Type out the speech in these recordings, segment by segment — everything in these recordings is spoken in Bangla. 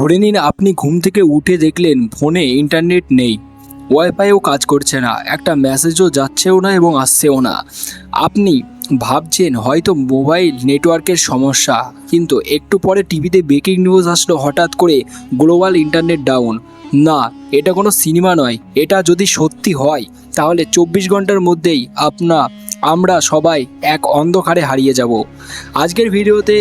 ধরে নিন আপনি ঘুম থেকে উঠে দেখলেন ফোনে ইন্টারনেট নেই ওয়াইফাইও কাজ করছে না, একটা মেসেজও যাচ্ছেও না এবং আসছেও না। আপনি ভাবছেন হয়তো মোবাইল নেটওয়ার্কের সমস্যা, কিন্তু একটু পরে টিভিতে ব্রেকিং নিউজ আসলো হঠাৎ করে গ্লোবাল ইন্টারনেট ডাউন না, এটা কোনো সিনেমা নয়, এটা যদি সত্যি হয়, তাহলে চব্বিশ ঘণ্টার মধ্যেই আপনা, আমরা সবাই এক অন্ধকারে হারিয়ে যাব। আজকের ভিডিওতে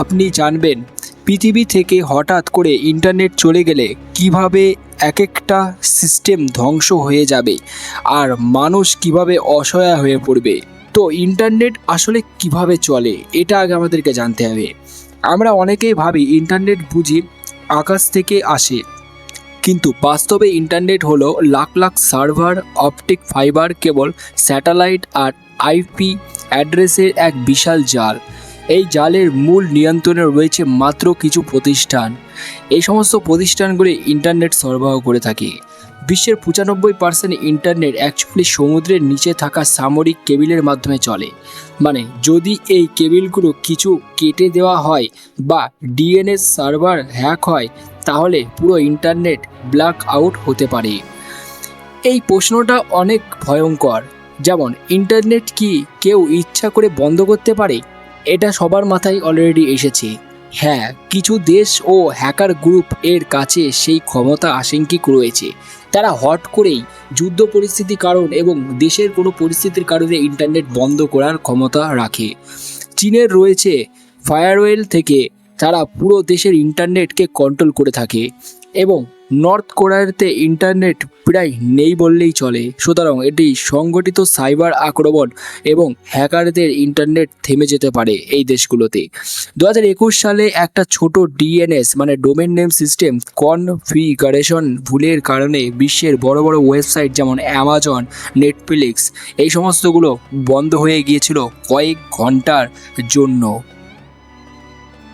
আপনি জানবেন পৃথিবী থেকে হঠাৎ করে ইন্টারনেট চলে গেলে কীভাবে এক একটা সিস্টেম ধ্বংস হয়ে যাবে? আর মানুষ কীভাবে অসহায় হয়ে পড়বে? তো ইন্টারনেট আসলে কীভাবে চলে? এটা আগে আমাদেরকে জানতে হবে। আমরা অনেকেই ভাবি ইন্টারনেট বুঝি আকাশ থেকে আসে। কিন্তু বাস্তবে ইন্টারনেট হলো lakh lakh server, optic fibre, cable satellite আর আইপি অ্যাড্রেসের এক বিশাল জাল। এই জালের মূল নিয়ন্ত্রণে রয়েছে মাত্র কিছু প্রতিষ্ঠান। এই সমস্ত প্রতিষ্ঠানগুলি ইন্টারনেট সরবরাহ করে থাকে। বিশ্বের পঁচানব্বই পার্সেন্ট ইন্টারনেট অ্যাকচুয়ালি সমুদ্রের নিচে থাকা সামরিক কেবিলের মাধ্যমে চলে। মানে যদি এই কেবিলগুলো কিছু কেটে দেওয়া হয় বা ডিএনএস সার্ভার হ্যাক হয়, তাহলে পুরো ইন্টারনেট ব্ল্যাক আউট হতে পারে। এই প্রশ্নটা অনেক ভয়ঙ্কর। যেমন, ইন্টারনেট কি কেউ ইচ্ছা করে বন্ধ করতে পারে? এটা সবার মাথায় অলরেডি এসেছে। হ্যাঁ কিছু দেশ ও হ্যাকার গ্রুপ এর কাছে সেই ক্ষমতা আশঙ্কিক রয়েছে। তারা হট করেই যুদ্ধ পরিস্থিতি কারণ এবং দেশের কোনো পরিস্থিতির কারণে ইন্টারনেট বন্ধ করার ক্ষমতা রাখে। চীনের রয়েছে ফায়ারওয়েল থেকে তারা পুরো দেশের ইন্টারনেটকে কন্ট্রোল করে থাকে এবং নর্থ কোরিয়াতে ইন্টারনেট প্রায় নেই বললেই চলে। সুতরাং এটি সংগঠিত সাইবার আক্রমণ এবং হ্যাকারদের ইন্টারনেট থেমে যেতে পারে এই দেশগুলোতে। দু হাজার একুশ সালে একটা ছোট ডিএনএস মানে ডোমেন নেম সিস্টেম কনফিগারেশন ভুলের কারণে বিশ্বের বড় বড় ওয়েবসাইট যেমন অ্যামাজন, নেটফ্লিক্স এই সমস্তগুলো বন্ধ হয়ে গিয়েছিল কয়েক ঘণ্টার জন্য।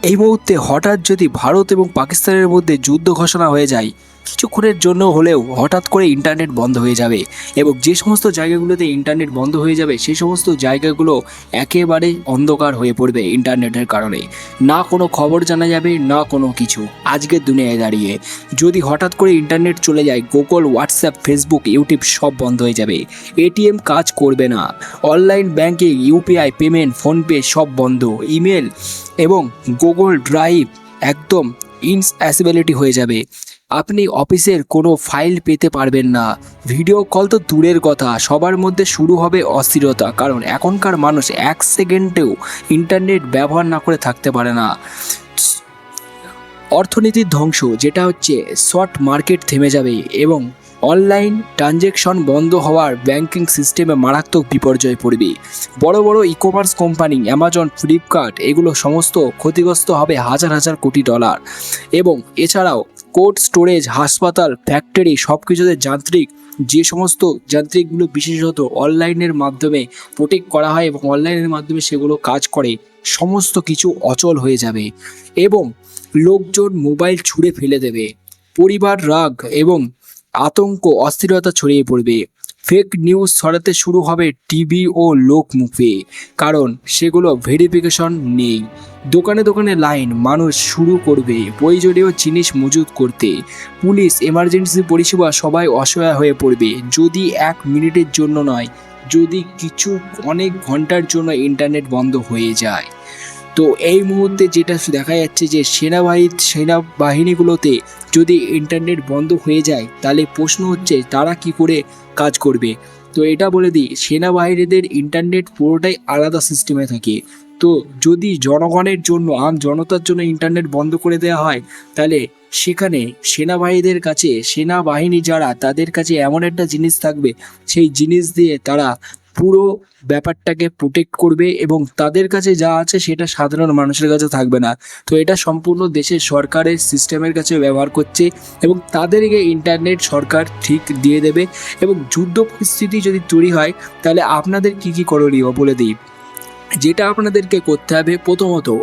এই মুহূর্তে হঠাৎ যদি ভারত এবং পাকিস্তানের মধ্যে যুদ্ধ ঘোষণা হয়ে যায় কিছুক্ষণের জন্য হলেও হঠাৎ করে ইন্টারনেট বন্ধ হয়ে যাবে এবং যে সমস্ত জায়গাগুলোতে ইন্টারনেট বন্ধ হয়ে যাবে সেই সমস্ত জায়গাগুলো একেবারে অন্ধকার হয়ে পড়বে ইন্টারনেটের কারণে। না কোনো খবর জানা যাবে, না কোনো কিছু। আজকের দুনিয়ায় দাঁড়িয়ে যদি হঠাৎ করে ইন্টারনেট চলে যায় গুগল হোয়াটসঅ্যাপ ফেসবুক ইউটিউব সব বন্ধ হয়ে যাবে। এটিএম কাজ করবে না। Online banking UPI payment, PhonePe সব বন্ধ। ইমেল এবং গুগল ড্রাইভ একদম ইনঅ্যাসিবিলিটি হয়ে যাবে। আপনি অফিসের কোনো ফাইল পেতে পারবেন না। ভিডিও কল তো দূরের কথা, সবার মধ্যে শুরু হবে অস্থিরতা, কারণ এখনকার মানুষ এক সেকেন্ডেও ইন্টারনেট ব্যবহার না করে থাকতে পারে না। অর্থনীতির ধ্বংস, যেটা হচ্ছে শর্ট মার্কেট থেমে যাবে এবং অনলাইন ট্রানজেকশন বন্ধ হওয়ার ব্যাংকিং সিস্টেমে মারাত্মক বিপর্যয় পড়বে। বড় বড় e commerce company, Amazon, Flipkart, এগুলো সমস্ত ক্ষতিগ্রস্ত হবে হাজার হাজার কোটি ডলার। এবং এছাড়াও কোল্ড স্টোরেজ, হাসপাতাল, ফ্যাক্টরি সব কিছুতে যান্ত্রিক, যে সমস্ত যান্ত্রিকগুলো বিশেষত অনলাইনের মাধ্যমে প্রোটেক্ট করা হয় এবং অনলাইনের মাধ্যমে সেগুলো কাজ করে, সমস্ত কিছু অচল হয়ে যাবে এবং লোকজন মোবাইল ছুঁড়ে ফেলে দেবে। পরিবার রাগ এবং আতঙ্ক, অস্থিরতা ছড়িয়ে পড়বে। ফেক নিউজ ছড়াতে শুরু হবে টিভি ও লোক মুখে। কারণ সেগুলো ভেরিফিকেশন নেই। দোকানে দোকানে লাইন মানুষ শুরু করবে। প্রয়োজনীয় জিনিস মজুত করতে। পুলিশ এমার্জেন্সি পরিষেবা সবাই অসহায় হয়ে পড়বে। যদি এক মিনিটের জন্য নয়, যদি কিছু অনেক ঘণ্টার জন্য ইন্টারনেট বন্ধ হয়ে যায়। তো এই মুহূর্তে যেটা দেখা যাচ্ছে যে সেনাবাহিনী সেনাবাহিনীগুলোতে যদি ইন্টারনেট বন্ধ হয়ে যায়, তাহলে প্রশ্ন হচ্ছে তারা কি করে কাজ করবে? তো এটা বলে দিই, সেনাবাহিনীদের ইন্টারনেট পুরোটাই আলাদা সিস্টেমে থাকে। তো যদি জনগণের জন্য, আম জনতার জন্য ইন্টারনেট বন্ধ করে দেওয়া হয়, তাহলে সেখানে সেনাবাহিনীদের কাছে, সেনাবাহিনী যারা, তাদের কাছে এমন একটা জিনিস থাকবে, সেই জিনিস দিয়ে তারা পুরো ব্যাপারটাকে প্রোটেক্ট করবে এবং তাদের কাছে যা আছে সেটা সাধারণ মানুষের কাছে থাকবে না। তো এটা সম্পূর্ণ দেশের সরকারের সিস্টেমের কাছে ব্যবহার করছে এবং তাদেরকে ইন্টারনেট সরকার ঠিক দিয়ে দেবে এবং যুদ্ধ পরিস্থিতি যদি তৈরি হয়, তাহলে আপনাদের কি কী করণীয় বলে দিই? যেটা আপনাদেরকে করতে হবে প্রথমত,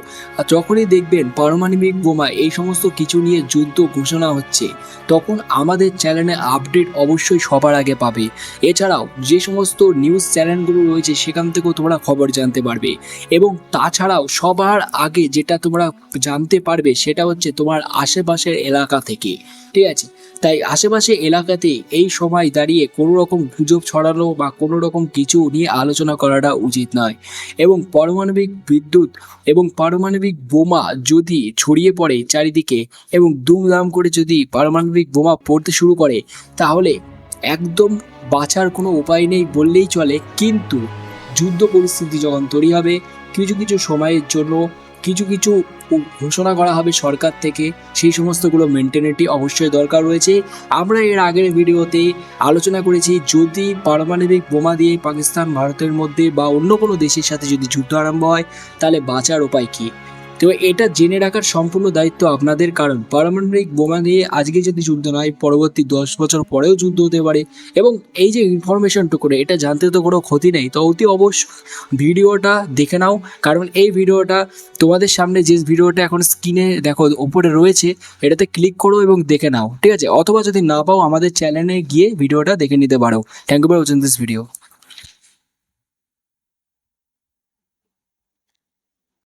যখনই দেখবেন পারমাণবিক বোমা এই সমস্ত কিছু নিয়ে যুদ্ধ ঘোষণা হচ্ছে, তখন আমাদের চ্যানেলে আপডেট অবশ্যই সবার আগে পাবে। এছাড়াও যে সমস্ত নিউজ চ্যানেলগুলো রয়েছে সেখান থেকেও তোমরা খবর জানতে পারবে। এবং তাছাড়াও সবার আগে যেটা তোমরা জানতে পারবে সেটা হচ্ছে তোমার আশেপাশের এলাকা থেকে। ঠিক আছে? তাই আশেপাশে এলাকাতে এই সময় দাঁড়িয়ে কোনো রকম গুজব ছড়ানো বা কোনো রকম কিছু নিয়ে আলোচনা করাটা উচিত নয়। এবং পারমাণবিক বিদ্যুৎ এবং পারমাণবিক বোমা যদি ছড়িয়ে পড়ে চারিদিকে এবং দুমদাম করে যদি পারমাণবিক বোমা পড়তে শুরু করে, তাহলে একদম বাঁচার কোনো উপায় নেই বললেই চলে। কিন্তু যুদ্ধ পরিস্থিতি যখন তৈরি হবে, কিছু কিছু সময়ের জন্য কিছু কিছু ঘোষণা করা হবে সরকার থেকে। সেই সমস্তগুলো মেনটেনিটি অবশ্যই দরকার রয়েছে। আমরা এর আগের ভিডিওতে আলোচনা করেছি, যদি পারমাণবিক বোমা দিয়ে পাকিস্তান, ভারতের মধ্যে বা অন্য কোনো দেশের সাথে যদি যুদ্ধ আরম্ভ হয়, তাহলে বাঁচার উপায় কী? তো এটা জেনে রাখার সম্পূর্ণ দায়িত্ব আপনাদের, কারণ পারমাণবিক বোমা নিয়ে আজকে যদি যুদ্ধ নয়, পরবর্তী দশ বছর পরেও যুদ্ধ হতে পারে। এবং এই যে ইনফরমেশনটুকু এটা জানতে তো কোনো ক্ষতি নেই। তো অতি অবশ্য ভিডিওটা দেখে নাও, কারণ এই ভিডিওটা তোমাদের সামনে যে ভিডিওটা এখন স্ক্রিনে দেখো ওপরে রয়েছে, এটাতে ক্লিক করো এবং দেখে নাও, ঠিক আছে? অথবা যদি না পাও, আমাদের চ্যানেলে গিয়ে ভিডিওটা দেখে নিতে পারো। Thank you for watching this video